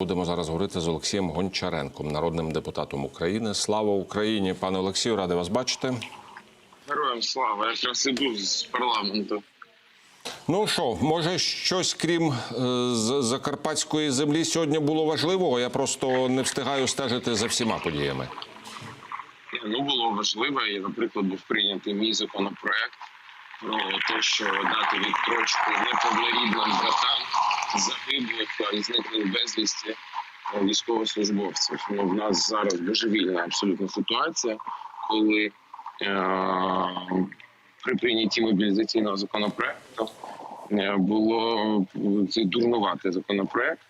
Будемо зараз говорити з Олексієм Гончаренком, народним депутатом України. Слава Україні, пане Олексію, радий вас бачити. Героям слава, я іду з парламенту. Ну що, може, щось крім е, з- закарпатської землі сьогодні було важливого? Я просто не встигаю стежити за всіма подіями. Ну було важливо, і, наприклад, був прийнятий мій законопроект про те, що дати відстрочку неповнорідним братам загиблих і зниклих безвісті е, військовослужбовців. Ну, в нас зараз божевільна абсолютно ситуація, коли е- при прийнятті мобілізаційного законопроекту е, було цей дурнуватий законопроект.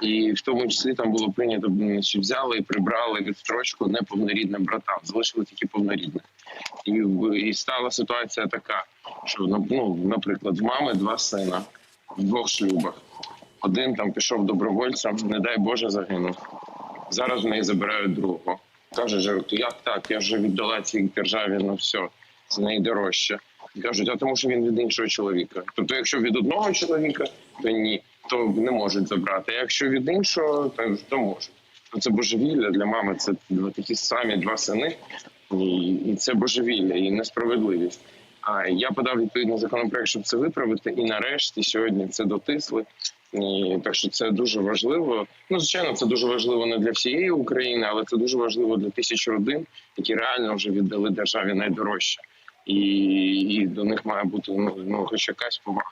І в тому числі там було прийнято, що взяли і прибрали відстрочку неповнорідним братам, залишили тільки повнорідних. І, і стала ситуація така, що ну, наприклад, в мами два сина в двох шлюбах. Один там пішов добровольцем, не дай Боже, загинув. Зараз в неї забирають другого. Каже, що як так? Я вже віддала цій державі, ну все, це неї дорожче. Кажуть, а тому що він від іншого чоловіка. Тобто, якщо від одного чоловіка, то ні, то не можуть забрати. А якщо від іншого, то, то можуть. Ну, Це божевілля для мами. Це такі самі два сини, і, і це божевілля і несправедливість. А я подав відповідний законопроект, щоб це виправити, і нарешті сьогодні це дотисли. І, так що це дуже важливо. Ну, звичайно, це дуже важливо не для всієї України, але це дуже важливо для тисяч родин, які реально вже віддали державі найдорожче, і, і до них має бути ну, ну хоч якась повага.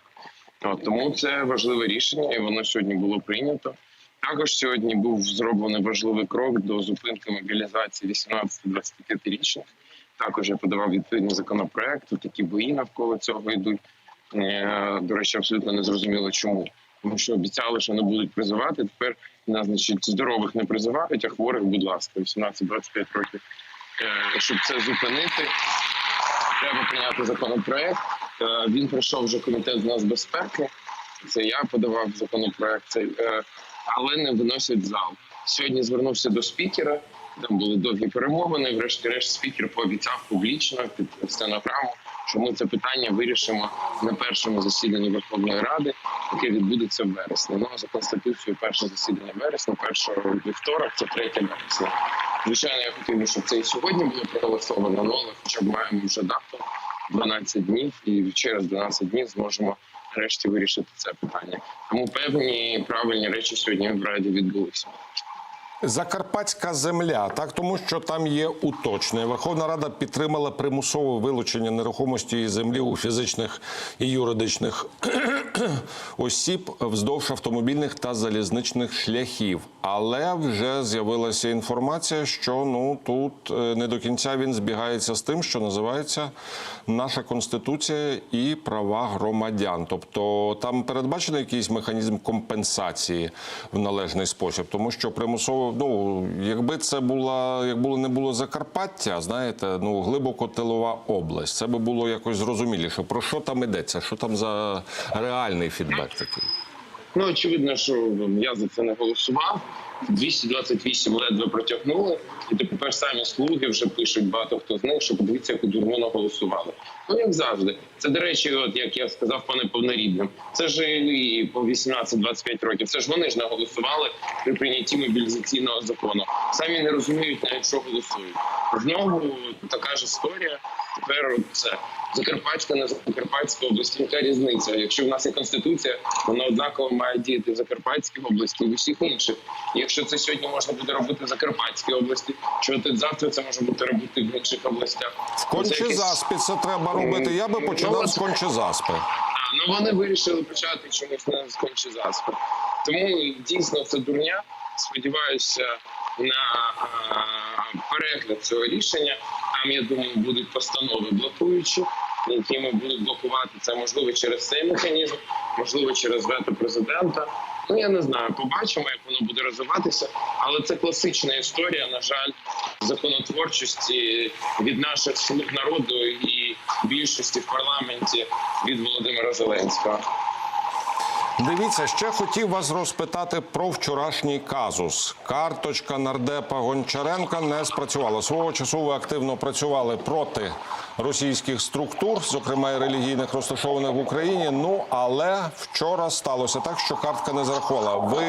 От, тому це важливе рішення, і воно сьогодні було прийнято. Також сьогодні був зроблений важливий крок до зупинки мобілізації 18-25-річних. Також я подавав відповідний законопроект. Тут такі бої навколо цього йдуть. Е, До речі, абсолютно не зрозуміло, чому. Тому що обіцяли, що не будуть призивати. Тепер нас, значить, здорових не призивають, а хворих, будь ласка, 18-25 років. Е, Щоб це зупинити, треба прийняти законопроект. Е, Він пройшов вже комітет з нас безпеки. Це я подавав законопроект, цей, е, але не виносять зал. Сьогодні звернувся до спікера. Там були довгі перемовини. Врешті-решт спікер пообіцяв публічно під стенограму, що ми це питання вирішимо на першому засіданні Верховної Ради, яке відбудеться в вересні. Ну за конституцією перше засідання вересня, першого вівторок, це 3 вересня. Звичайно, я хотів би, щоб це і сьогодні було проголосовано, ну, але хоча б маємо вже дату 12 днів, і через 12 днів зможемо нарешті вирішити це питання. Тому певні правильні речі сьогодні в раді відбулися. Закарпатська земля, так тому що там є уточнення. Верховна Рада підтримала примусове вилучення нерухомості і землі у фізичних і юридичних осіб вздовж автомобільних та залізничних шляхів. Але вже з'явилася інформація, що ну тут е, не до кінця він збігається з тим, що називається наша конституція і права громадян. Тобто там передбачений якийсь механізм компенсації в належний спосіб, тому що примусово, ну якби це була, як було не було Закарпаття, знаєте, ну глибоко тилова область, це би було якось зрозуміліше. Про що там йдеться? Що там за реальний фідбек такий? Ну очевидно, що я за це не голосував. 228 ледве протягнули, і тепер самі слуги вже пишуть багато хто з них, що подивіться, яку дурну наголосували. Ну як завжди, це до речі, от як я сказав, пане повнорідним, це ж і по 18-25 років. Це ж вони ж наголосували при прийнятті мобілізаційного закону. Самі не розуміють навіть що голосують. Знову така ж історія. Тепер це Закарпатська не Закарпатська область. Яка різниця? Якщо в нас є конституція, вона однаково має діяти в Закарпатській області і в усіх інших. І якщо це сьогодні можна буде робити в Закарпатській області, чого тут завтра це може бути робити в інших областях? Це конче заспі це треба робити. Я би Ну, починав з конче заспи. А, ну вони вирішили почати чомусь не з конче заспи. Тому дійсно це дурня. Сподіваюся на перегляд цього рішення. Там я думаю, будуть постанови блокуючі, якими будуть блокувати це можливо через цей механізм, можливо, через вето президента. Ну я не знаю, побачимо, як воно буде розвиватися, але це класична історія, на жаль, законотворчості від наших слуг народу і більшості в парламенті від Володимира Зеленського. Дивіться, ще хотів вас розпитати про вчорашній казус. Карточка нардепа Гончаренка не спрацювала. Свого часу ви активно працювали проти російських структур, зокрема і релігійних розташованих в Україні. Ну але вчора сталося так, що картка не зарахувала. Ви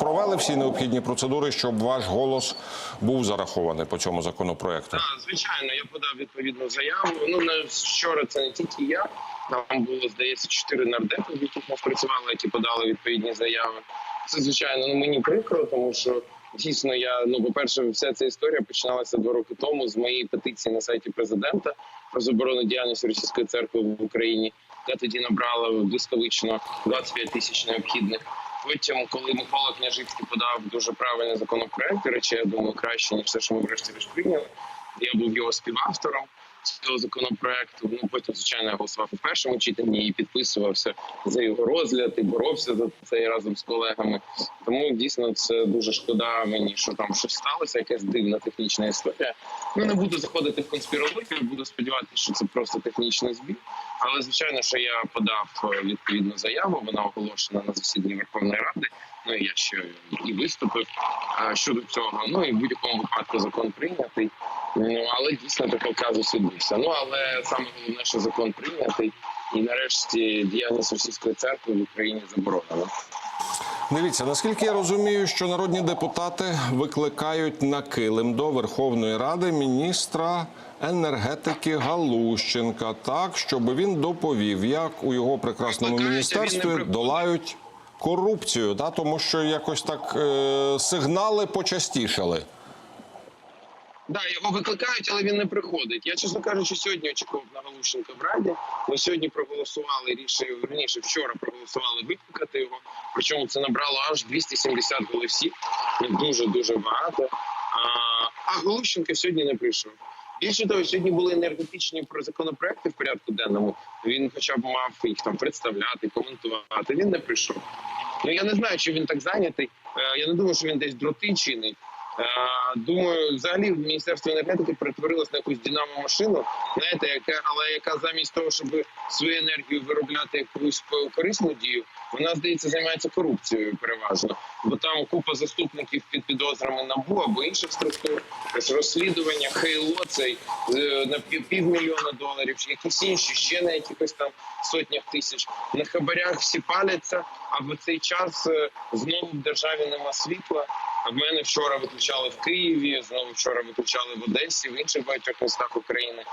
провели всі необхідні процедури, щоб ваш голос був зарахований по цьому законопроекту. Так, звичайно, я подав відповідну заяву. Ну на вчора це не тільки я. Там було здається чотири нардепи, ми спрацювали, які подали відповідні заяви. Це звичайно ну мені прикро, тому що дійсно я ну по перше, вся ця історія починалася два роки тому з моєї петиції на сайті президента про заборону діяльності російської церкви в Україні. Я тоді набрала блискавично 25 тисяч необхідних. Потім, коли Микола Княжицький подав дуже правильний законопроект, до речі, я думаю, краще ніж все, що ми врешті-решт прийняли. Я був його співавтором цього законопроекту. Ну потім, звичайно, я голосував у першому читанні і підписувався за його розгляд і боровся за це разом з колегами. Тому дійсно це дуже шкода мені, що там щось сталося, якась дивна технічна історія. Ну не буду заходити в конспірологію, буду сподіватися, що це просто технічний збій. Але звичайно, що я подав е, відповідну заяву. Вона оголошена на засіданні Верховної Ради. Ну і я ще і виступив е, щодо цього. Ну і в будь-якому випадку закон прийнятий. Ну але дійсно такий казус відбувся. Ну але саме головне, що закон прийнятий, і нарешті діяльність російської церкви в Україні заборонена. Дивіться, наскільки я розумію, що народні депутати викликають на килим до Верховної Ради міністра енергетики Галущенка, так щоб він доповів, як у його прекрасному міністерстві долають корупцію, да? тому що якось так е- сигнали почастішали. Да, його викликають, але він не приходить. Я, чесно кажучи, сьогодні очікував на Галущенка в Раді. Ми сьогодні проголосували рішення, верніше вчора проголосували викликати його. Причому це набрало аж 270 голосів. Дуже дуже багато. А, а Галущенка сьогодні не прийшов. Більше того, сьогодні були енергетичні про законопроекти в порядку денному. Він, хоча б мав їх там представляти, коментувати. Він не прийшов. Ну я не знаю, чи він так зайнятий. Е, Я не думаю, що він десь дроти чинить. Е, Думаю, взагалі міністерство енергетики перетворилось на якусь динамо машину, знаєте, яка але яка замість того, щоб свою енергію виробляти якусь корисну дію, вона здається займається корупцією переважно, бо там купа заступників під підозрами набу або інших структур, розслідування, хейло цей е, на пів- півмільйона доларів, якісь інші ще на якихось там сотнях тисяч. На хабарях всі паляться, а в цей час е, знову в державі нема світла. В мене вчора виключали в Києві, знову вчора виключали в Одесі, в інших багатьох містах України.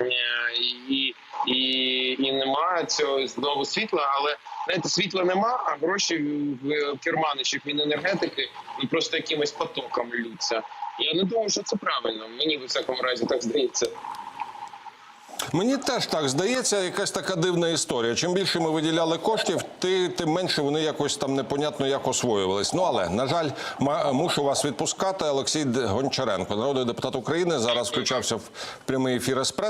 Е, І, і, і немає цього знову світла, але знаєте, світла нема, а гроші в в керманичах Міненергетики ну, просто якимось потоком лються. Я не думаю, що це правильно. Мені в всякому разі так здається. Мені теж так здається, якась така дивна історія. Чим більше ми виділяли коштів, ти, тим менше вони якось там непонятно як освоювались. Ну але на жаль, мушу вас відпускати. Олексій Гончаренко, народний депутат України, зараз включався в прямий ефір еспресо.